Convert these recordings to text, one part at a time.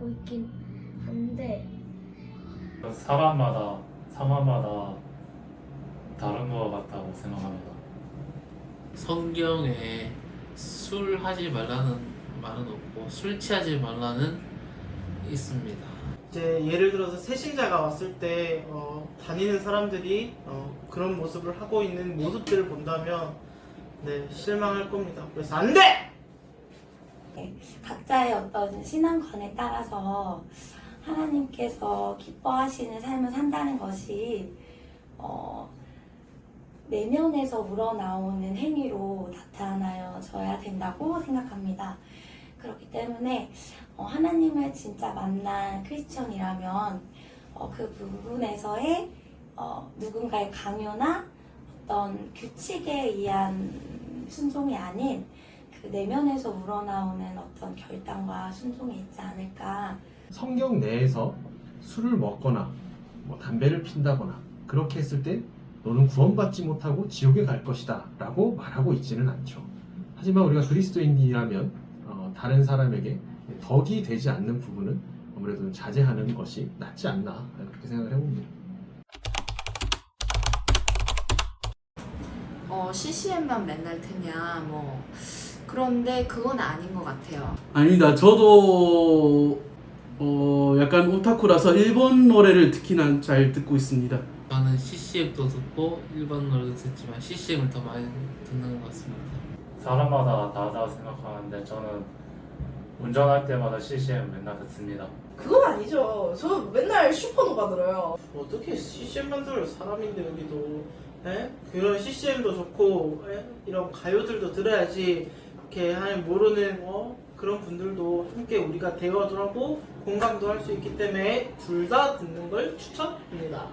안 돼. 사람마다 상황마다 다른 것 같다고 생각합니다. 성경에 술 하지 말라는 말은 없고 술 취하지 말라는 있습니다. 이제 예를 들어서 새신자가 왔을 때 어, 다니는 사람들이 어, 그런 모습을 하고 있는 모습들을 본다면 네 실망할 겁니다. 그래서 안 돼! 각자의 어떤 신앙관에 따라서 하나님께서 기뻐하시는 삶을 산다는 것이 어, 내면에서 우러나오는 행위로 나타나져야 된다고 생각합니다. 그렇기 때문에 어, 하나님을 진짜 만난 크리스천이라면 어, 그 부분에서의 어, 누군가의 강요나 어떤 규칙에 의한 순종이 아닌 그 내면에서 우러나오는 어떤 결단과 순종이 있지 않을까. 성경 내에서 술을 먹거나 뭐 담배를 핀다거나 그렇게 했을 때 너는 구원받지 못하고 지옥에 갈 것이다 라고 말하고 있지는 않죠. 하지만 우리가 그리스도인이라면 어, 다른 사람에게 덕이 되지 않는 부분은 아무래도 자제하는 것이 낫지 않나 그렇게 생각을 해봅니다. 어, CCM만 맨날 트냐, 뭐. 그런데 그건 아닌 것 같아요. 아닙니다. 저도 어 약간 오타쿠라서 일본 노래를 특히나 잘 듣고 있습니다. 저는 CCM도 듣고 일반 노래도 듣지만 CCM을 더 많이 듣는 것 같습니다. 사람마다 다르다고 생각하는데 저는 운전할 때마다 CCM 맨날 듣습니다. 그건 아니죠. 저 맨날 슈퍼노바 들어요. 어떻게 CCM만 들어요 사람인데 우리도 에? 그런 CCM도 좋고 에? 이런 가요들도 들어야지 이렇게 하는 모르는 어? 그런 분들도 함께 우리가 대화도 하고 공감도 할 수 있기 때문에 둘 다 듣는 걸 추천합니다.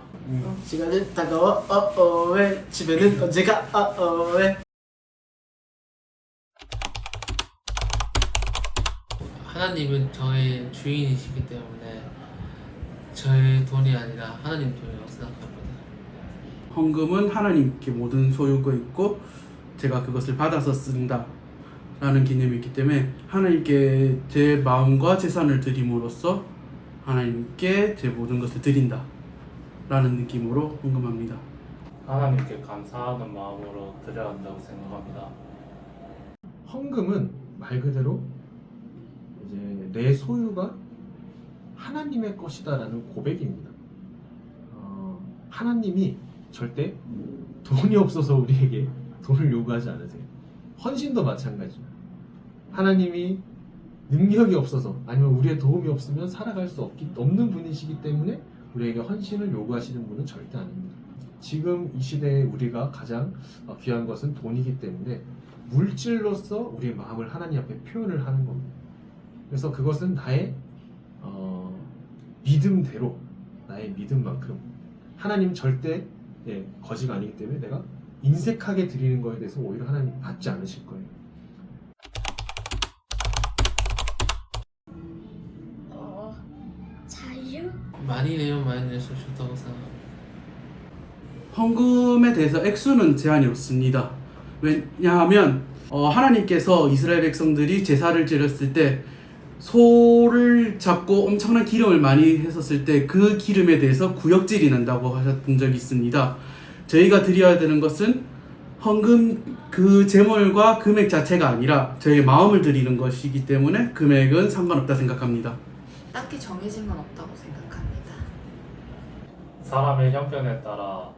시간은 다가와 어어왜 집에는 언제가 어어왜 하나님은 저의 주인이시기 때문에 저의 돈이 아니라 하나님 돈이라고 생각합니다. 헌금은 하나님께 모든 소유가 있고 제가 그것을 받아서 쓴다. 라는 개념이 있기 때문에 하나님께 제 마음과 재산을 드림으로써 하나님께 제 모든 것을 드린다. 라는 느낌으로 헌금합니다. 하나님께 감사하는 마음으로 드려야 한다고 생각합니다. 헌금은 말 그대로 이제 내 소유가 하나님의 것이다라는 고백입니다. 어, 하나님이 절대 돈이 없어서 우리에게 돈을 요구하지 않으세요. 헌신도 마찬가지죠. 하나님이 능력이 없어서 아니면 우리의 도움이 없으면 살아갈 수 없기, 없는 분이시기 때문에 우리에게 헌신을 요구하시는 분은 절대 아닙니다. 지금 이 시대에 우리가 가장 어, 귀한 것은 돈이기 때문에 물질로서 우리의 마음을 하나님 앞에 표현을 하는 겁니다. 그래서 그것은 나의 어, 믿음대로 나의 믿음만큼 하나님 절대 예, 거지가 아니기 때문에 내가 인색하게 드리는 거에 대해서 오히려 하나님 받지 않으실 거예요. 어, 자유? 많이 내면 많이 낼수록 좋다고 생각합니다. 헌금에 대해서 액수는 제한이 없습니다. 왜냐하면 어, 하나님께서 이스라엘 백성들이 제사를 드렸을 때 소를 잡고 엄청난 기름을 많이 했었을 때 그 기름에 대해서 구역질이 난다고 하셨던 적이 있습니다. 저희가 드려야 되는 것은 헌금 그 재물과 금액 자체가 아니라 저희의 마음을 드리는 것이기 때문에 금액은 상관없다 생각합니다. 딱히 정해진 건 없다고 생각합니다. 사람의 형편에 따라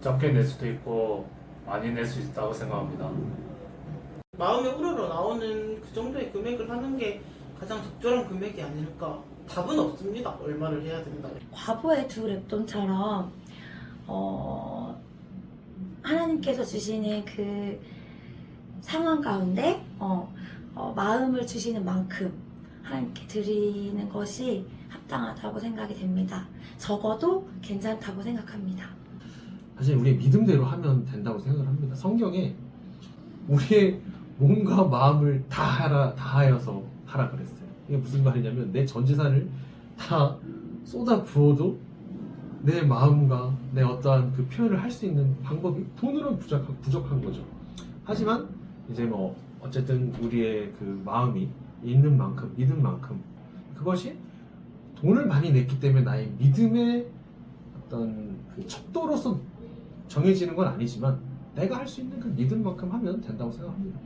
적게 낼 수도 있고 많이 낼 수 있다고 생각합니다. 마음에 우러러 나오는 그 정도의 금액을 하는 게 가장 적절한 금액이 아닐까. 답은 없습니다. 얼마를 해야 된다. 과부의 두 랩돈처럼 어, 하나님께서 주시는 그 상황 가운데 어, 어, 마음을 주시는 만큼 하나님께 드리는 것이 합당하다고 생각이 됩니다. 적어도 괜찮다고 생각합니다. 사실 우리의 믿음대로 하면 된다고 생각을 합니다. 성경에 우리의 몸과 마음을 다 하라 다 하여서 하라 그랬어요. 이게 무슨 말이냐면 내 전 재산을 다 쏟아 부어도 내 마음과 내 어떠한 그 표현을 할 수 있는 방법이 돈으로는 부족한, 부족한 거죠. 하지만 이제 뭐 어쨌든 우리의 그 마음이 있는 만큼 믿은 만큼 그것이 돈을 많이 냈기 때문에 나의 믿음의 어떤 그 척도로서 정해지는 건 아니지만 내가 할 수 있는 그 믿음만큼 하면 된다고 생각합니다.